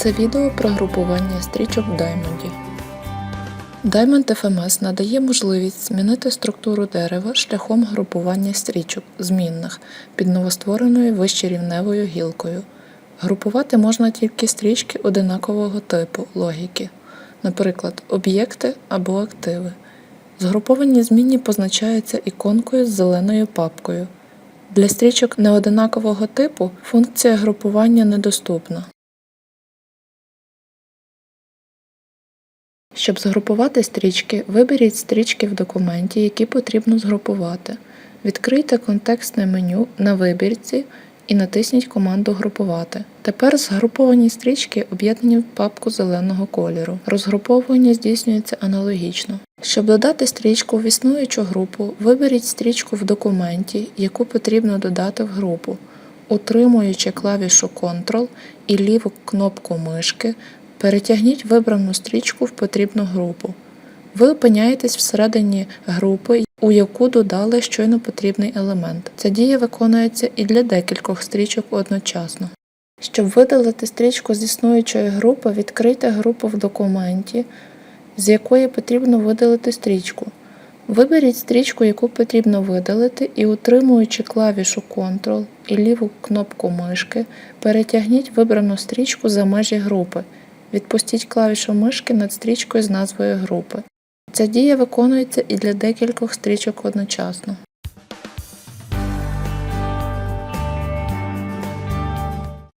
Це відео про групування стрічок в Diamond. Diamond FMS надає можливість змінити структуру дерева шляхом групування стрічок змінних під новоствореною вищерівневою гілкою. Групувати можна тільки стрічки одинакового типу логіки, наприклад, об'єкти або активи. Згруповані змінні позначаються іконкою з зеленою папкою. Для стрічок неодинакового типу функція групування недоступна. Щоб згрупувати стрічки, виберіть стрічки в документі, які потрібно згрупувати. Відкрийте контекстне меню на вибірці і натисніть команду Групувати. Тепер згруповані стрічки об'єднані в папку зеленого кольору. Розгруповування здійснюється аналогічно. Щоб додати стрічку в існуючу групу, виберіть стрічку в документі, яку потрібно додати в групу. Утримуючи клавішу Ctrl і ліву кнопку мишки, перетягніть вибрану стрічку в потрібну групу. Ви опиняєтесь всередині групи, у яку додали щойно потрібний елемент. Ця дія виконується і для декількох стрічок одночасно. Щоб видалити стрічку з існуючої групи, відкрийте групу в документі, з якої потрібно видалити стрічку. Виберіть стрічку, яку потрібно видалити, і, утримуючи клавішу Ctrl і ліву кнопку мишки, перетягніть вибрану стрічку за межі групи. Відпустіть клавішу мишки над стрічкою з назвою групи. Ця дія виконується і для декількох стрічок одночасно.